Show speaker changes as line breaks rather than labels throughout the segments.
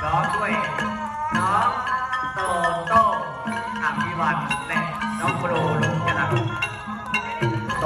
พร้องด้วยน้องโตโต้อภิวัตและน้องโปรลุงจรัสโต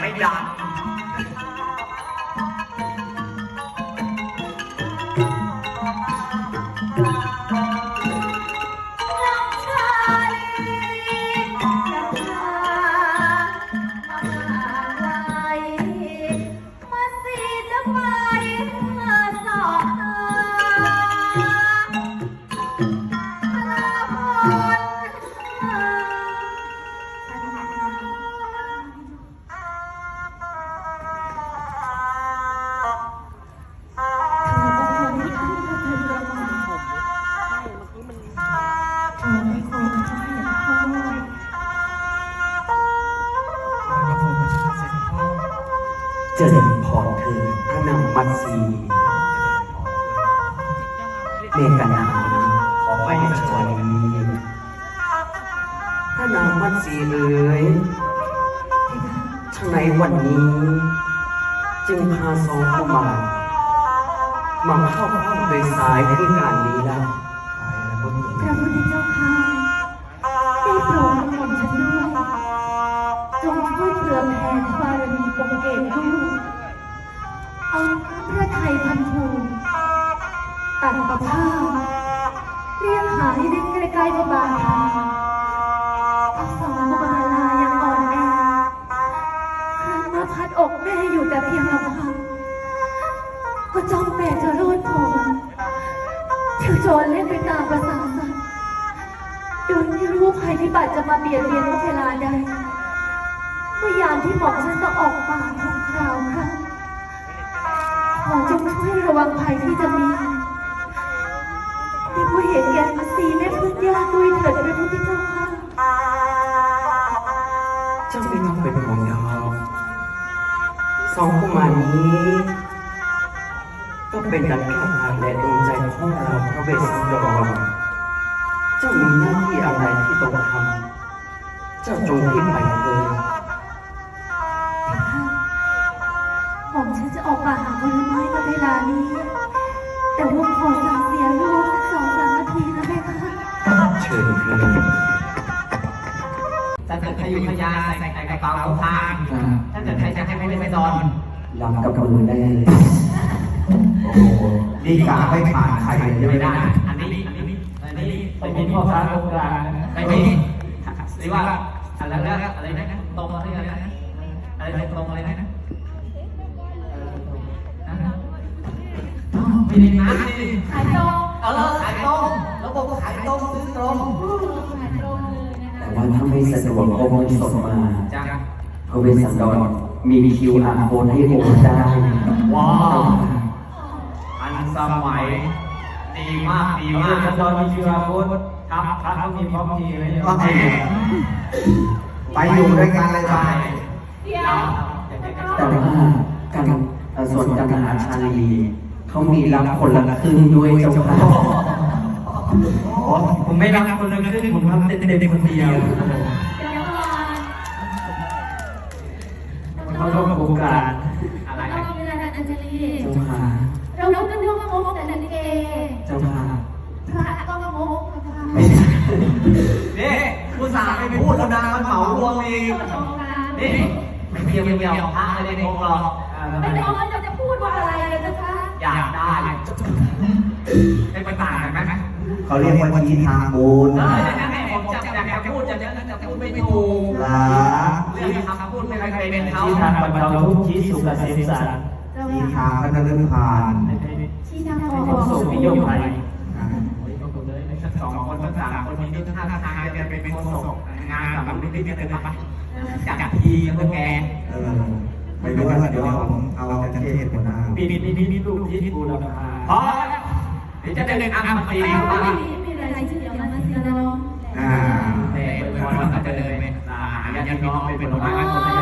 ไม่ดัง
เจริญพรเธอพระนางมัตสีเมกนาขอไปชวนี้พระนางมัตสีเอ๋ยช่างในวันนี้ จึงพาสองกุมารมาเข้าห้องโดยสายที่การนี้แล้ว
พระพุทธเจ้าค่ะได้โปรดหม่อมฉัน เรียกหาให้ได้ใกล้ๆพระบาททั้งสองบาลายังอ่อนแอครั้งมาพัดอกแม่อยู่แต่เพียงลำพังก็จ้องแต่จะรูดผมเที่ยวโจรเล่นไปตามประสาสัตว์โดยไม่รู้ภัยพิบัติจะมาเบียดเบียนว่าเวลาใดเมื่อยามที่หมอกฉันต้องออกป่าทุกคราวครั้งขอจงช่วยระวังภัยที่จะมี
ของกุมานี้ ก็เป็นดังแก้วตาและดวงใจของเราพระเวสสันดรเจ้ามีหน้าที่อะไรที่ต้องทำเจ้าจงรีบไปเถิด
หม่อมฉันจะออกป่าหาผลไม้กับเวลานี้ ยุ
พยาใส่ใส่กระเป๋าเอาทางถ้าเกิดใครจะให้ไม่ไปนอน
ลำกับมือได้เลย
โอ้โหนี่กาไม่ผ่านใครเลยไม่ได้ อันนี้อันนี้อันนี้ไปมีพ่อค้าตรงกลางไปมีหรือว่าอะไรนะอะไรนะตรงอะไรนะอะไรตรงอะไรนะไม่ได้นะ
ขายตรง
เออขายตรงแล้วบอกว่าขายตรงซื้อตรง
นะ
แต่
คะ
ว่าถ้าไม่สะดวกก็ไม่ส่งมา
จ้า
พระเวสสันดรมี QR code ให้โอนได้
ว้าวอันสมัยดีมากดีมาก
ขั้นตอนมีคิวอาร์โค้ดครับครับต้องมีพร้อมทีไว้เนี่ย
ก็ให้ไปอยู่ด้วยกันเลยไป
แต่ว่าการส่วนการมหาชาลีเขามีรับคนละครึ่งด้วยเจ้าค่ะ
โอ้ผมไม่รับคนละครึ่งผมรับเต็มๆคนเดียว
เดี๋ยวก่อน
มันเข้าร่วมโครงการ
อะไร
เราเวลานันอัญชลี
เจ้าค่ะ
เราเราก็นึกว่างงแต่นันเก
เจ้าค่ะ
พระก็งงนะคะ
นี่ผู้สาวไปพูดแล้วนะมันเหมารวมอีก
ตรงกัน
นี่ไม่เพียวเพียวพระไม่ได้งงหรอก
ไม่ได้เอาจะจะพูดว่าอะไรเลยนะคะ
อยากได้ไม่ไปต่างกันไหม
เขาเรียกว่าชี้ทางบุญ
เออนั่นแหละผมจะอยากจะพูดจะเยอะแต่พูดไม่ถูก
หลา
เรื่องคำพูดไม่เคยเป็นเขา
ที่ทางบรรเทาทุกข์ชี้สู่เกษมสาร
เรา
ชี้ทางพระนฤพาน
ชี้นำอ
ให้
อก
คนส่งนิยมไทย
สองคนทั้งสามคนนี้ท่าทางจะเป็นคนส่งงานแบบนี้ไม่เป็นไรจากทีก็แก
เออไปดูว่าเดี๋ยวผมเอากันเทศคนน้
ปีนี้ปีนี้ลูกที่บูรพา
พอ เดี๋ยวจะได้เล่นอัมพี
ไม่
ว่าไม่
มีไม่มีอะไรชื่เดี๋ยวมาซีน้อ
ง อ่า
แต่วันวันก็จะเลยไหมอ่าญาตินน้องเป็นคนรักคน